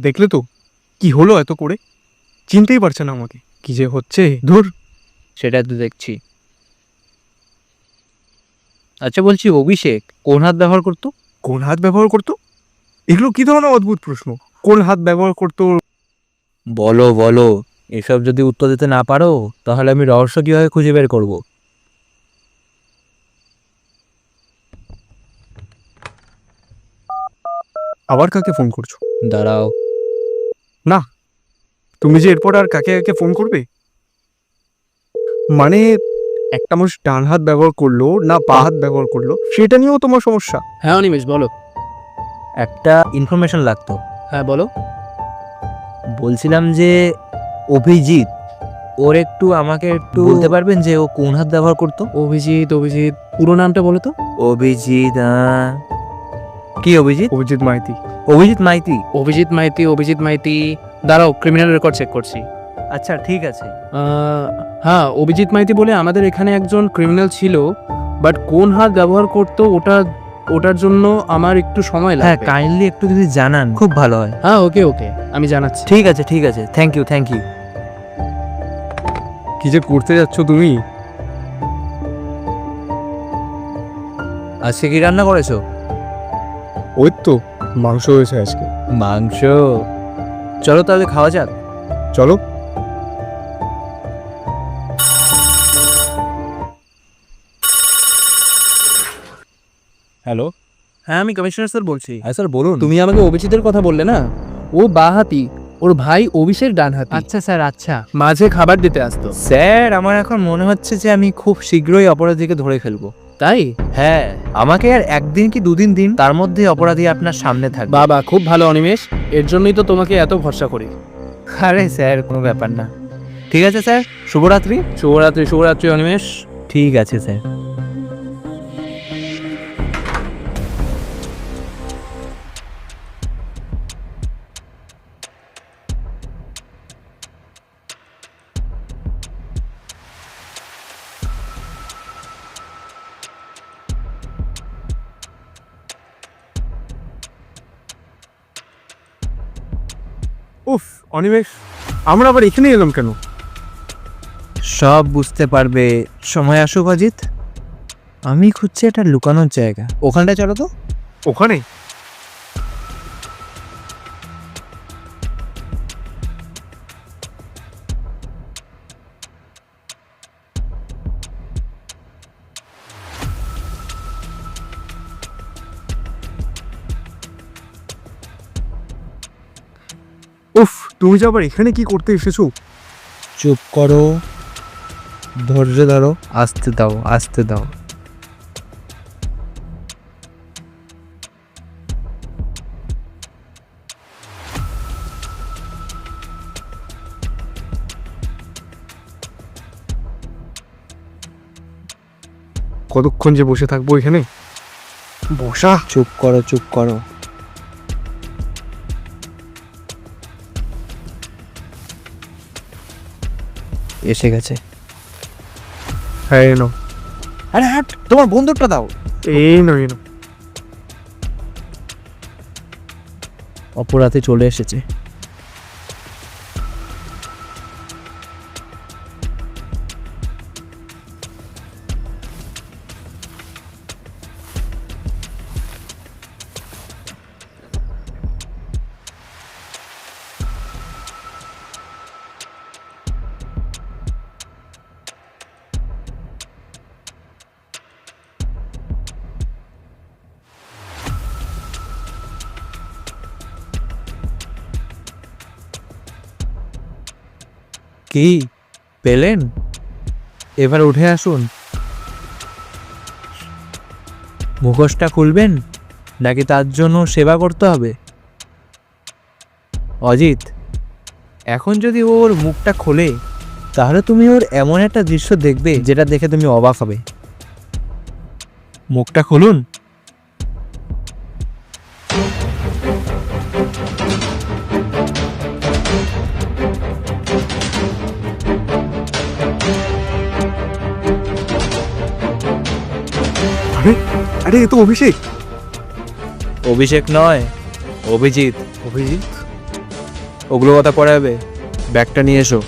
দেখলে তো? কি হলো এত করে? চিনতেই পারছে না আমাকে। কি যে হচ্ছে? ধুর। সেটা তো দেখছি। আচ্ছা বলছি অভিষেক কোন হাত ব্যবহার করতো? কোন হাত ব্যবহার করতো? এগুলো কি ধরনের অদ্ভুত প্রশ্ন? কোন হাত ব্যবহার করতো? বলো বলো। এসব যদি উত্তর দিতে না পারো তাহলে আমি রহস্য কীভাবে খুঁজে বের করব? আবার কাকে ফোন করছ? দাঁড়াও। তুমি যে এরপর আর কাকে কাকে ফোন করবে? মানে একটা মানুষ ডান হাত ব্যবহার করল না বা হাত ব্যবহার করল সেটা নিয়েও তোমার সমস্যা? হ্যাঁ অনিমেষ বলো। একটা ইনফরমেশন লাগতো। হ্যাঁ বলো। বলছিলাম যে অভিজিৎ ওর একটু আমাকে একটু বলতে পারবেন যে ও কোন হাত ব্যবহার করতো? অভিজিৎ অভিজিৎ। পুরো নামটা বলো তো। অভিজিৎ কি অভিজিৎ? অভিজিৎ মাইতি। অভিজিৎ মাইতি? অভিজিৎ মাইতি অভিজিৎ মাইতি। দাঁড়াও ক্রিমিনাল রেকর্ড চেক করছি। আচ্ছা ঠিক আছে। আহ, হ্যাঁ অভিজিৎ মাইতি বলে আমাদের এখানে একজন ক্রিমিনাল ছিল বাট কোন হাত ব্যবহার করতো ওটা ওটার জন্য আমার একটু সময় হ্যাঁ লাগবে। কাইন্ডলি একটু যদি জানান খুব ভালো হয়। হ্যাঁ ওকে ওকে আমি জানাচ্ছি। ঠিক আছে ঠিক আছে থ্যাংক ইউ থ্যাংক ইউ কি যে করতে যাচ্ছ তুমি? আজকে কি রান্না করেছ? ওই তো মাংস হয়েছে আজকে। মাংস? চলো তাহলে খাওয়া যাক। চলো। হ্যালো? হ্যাঁ আমি কমিশনার স্যার বলছি। হ্যাঁ স্যার বলুন। তুমি আমাকে অভিজিতের কথা বললে না? ও বাহাতি ওর ভাই অভিষেক ডান হাতি আচ্ছা স্যার আচ্ছা। মাঝে খাবার দিতে আসতো। স্যার আমার এখন মনে হচ্ছে যে আমি খুব শীঘ্রই অপরাধীকে ধরে ফেলব। তাই? হ্যাঁ আমাকে আর একদিন কি দুদিন দিন তার মধ্যে অপরাধী আপনার সামনে থাকবে। বাবা খুব ভালো অনিমেষ। এর জন্যই তো তোমাকে এত ভরসা করি। আরে স্যার কোনো ব্যাপার না। ঠিক আছে স্যার শুভরাত্রি। শুভরাত্রি শুভরাত্রি অনিমেষ। ঠিক আছে স্যার। উফ অনিমেষ আমরা আবার এখানে এলাম কেন? সব বুঝতে পারবে। সময় আসুক অজিত। আমি খুঁজছি একটা লুকানোর জায়গা। ওখানটা চলো তো। ওখানে? তুমি যে আবার এখানে কি করতে এসেছ? চুপ করো। ধৈর্য ধরো। আসতে দাও আসতে দাও। কতক্ষণ যে বসে থাকব এখানে? বসা। চুপ করো চুপ করো। এসে গেছে। হ্যাঁ আরে হ্যাঁ তোমার বন্দুকটা দাও। এই নো এনো অপরাধে চলে এসেছে। কি? পেলেন? এবার উঠে আসুন। মুখোশটা খুলবেন? নাকি তার জন্য সেবা করতে হবে? অজিত, এখন যদি ওর মুখটা খোলে, তাহলে তুমি ওর এমন একটা দৃশ্য দেখবে যেটা দেখে তুমি অবাক হবে। মুখটা খুলুন। আরে আরে এ তো অভিষেক। অভিষেক নয় অভিজিৎ। অভিজিৎ? ওগুলো কথা পড়াবে ব্যাগটা নিয়ে এসো।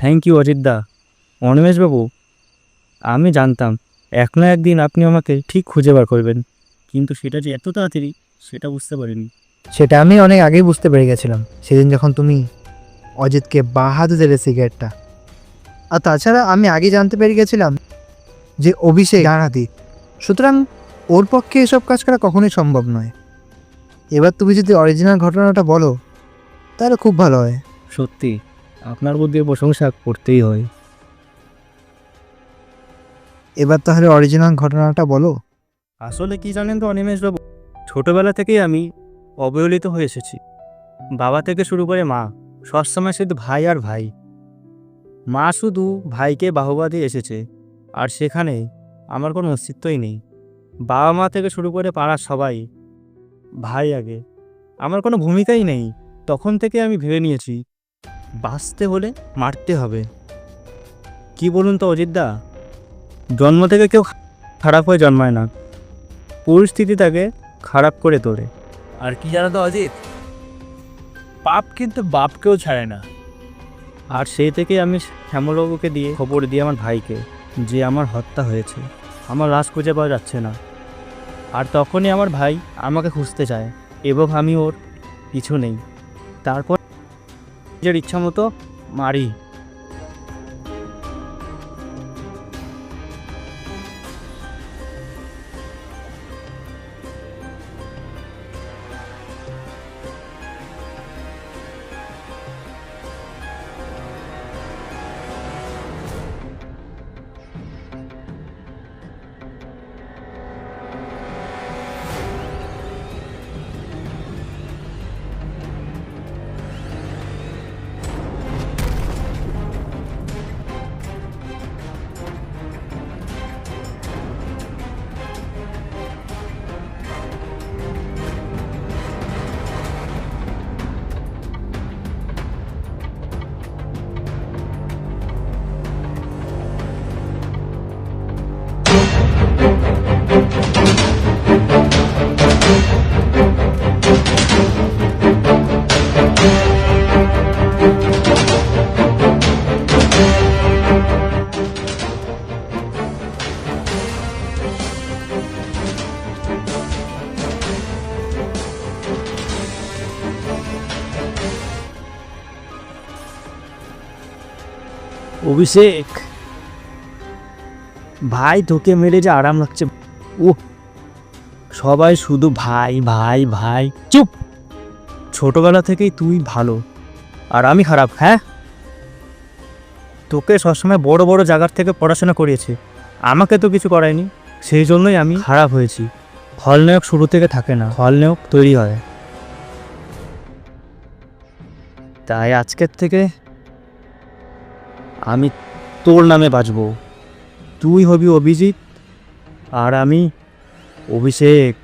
থ্যাংক ইউ অজিতদা। বাবু আমি জানতাম এক না একদিন আপনি আমাকে ঠিক খুঁজে বার করবেন। কিন্তু সেটা যে এত তাড়াতাড়ি সেটা বুঝতে পারিনি। সেটা আমি অনেক আগেই বুঝতে পেরে গেছিলাম। সেদিন যখন তুমি অজিতকে বাঁ হাতে দিলে সিগারেটটা। আর তাছাড়া আমি আগে জানতে পেরে গেছিলাম যে অভিষেক ডান হাতি সুতরাং ওর পক্ষে এসব কাজ করা কখনোই সম্ভব নয়। এবার তুমি যদি অরিজিনাল ঘটনাটা বলো তাহলে খুব ভালো হয়। সত্যি। আপনার বুদ্ধির প্রশংসা করতেই হয়। এবার তাহলে অরিজিনাল ঘটনাটা বলো। আসলে কি জানেন তো অনিমেষবাবু ছোটবেলা থেকেই আমি অবহেলিত হয়ে এসেছি। বাবা থেকে শুরু করে মা সবসময় শুধু ভাই আর ভাই। মা শুধু ভাইকে বাহবা দিয়ে এসেছে আর সেখানে আমার কোনো অস্তিত্বই নেই। বাবা মা থেকে শুরু করে পাড়ার সবাই ভাই আগে। আমার কোনো ভূমিকাই নেই। তখন থেকে আমি ভেবে নিয়েছি বাঁচতে হলে মারতে হবে। কি বলুন তো অজিতদা জন্ম থেকে কেউ খারাপ হয়ে জন্মায় না। পরিস্থিতি তাকে খারাপ করে তোলে। আর কি জানো তো অজিত? পাপ কিন্তু বাপকেও ছাড়ে না। আর সেই থেকে আমি শ্যামলবাবুকে দিয়ে খবর দিই আমার ভাইকে যে আমার হত্যা হয়েছে। আমার লাশ খুঁজে পাওয়া যাচ্ছে না। আর তখনই আমার ভাই আমাকে খুঁজতে চায় এবং আমি ওর পিছু নেই। তারপর নিজের ইচ্ছা মতো মারি। অভিষেক। ভাই, তোকে মেরে যে আরাম লাগছে। ও সবাই শুধু ভাই ভাই ভাই। চুপ! ছোটবেলা থেকেই তুই ভালো, আর আমি খারাপ হ্যাঁ? তোকে সবসময় বড় বড় জায়গার থেকে পড়াশোনা করিয়েছে। আমাকে তো কিছু করায়নি, সেই জন্যই আমি খারাপ হয়েছি। খলনায়ক শুরু থেকে থাকে না, খলনায়ক তৈরি হয়। তাই আজকের থেকে আমি তোর নামে বাঁচব তুই হবি অভিজিৎ আর আমি অভিষেক।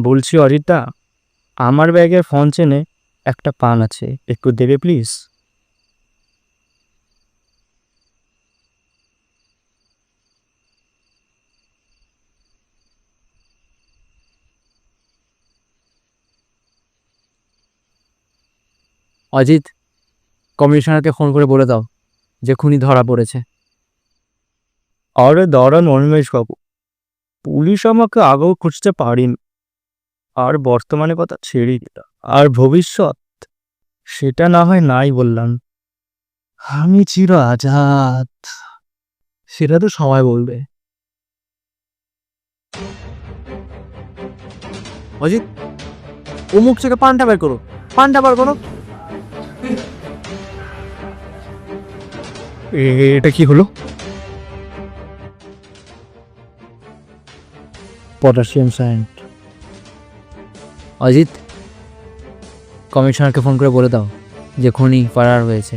বলছি অরিতা, আমার ব্যাগের ফোন চেনে একটা পান আছে, একটু দেবে প্লিজ? অজিত কমিশনারকে ফোন করে বলে দাও যে খুনি ধরা পড়েছে। আরে দাঁড়ান বাবু পুলিশ আমাকে আগেও খুঁজতে পারিনি। আর বর্তমানে কথা ছেড়ে দিলাম আর ভবিষ্যৎ সেটা না হয় নাই বললাম। আমি চির আজাদ সেটা তো সময় বলবে। অজিত ও মুখ থেকে পানটা বের করো পানটা বার করো। এটা কি হলো? পটাশিয়াম সায়েন্ট। অজিত, কমিশনারকে ফোন করে বলে দাও যে খনি পাড়ার হয়েছে।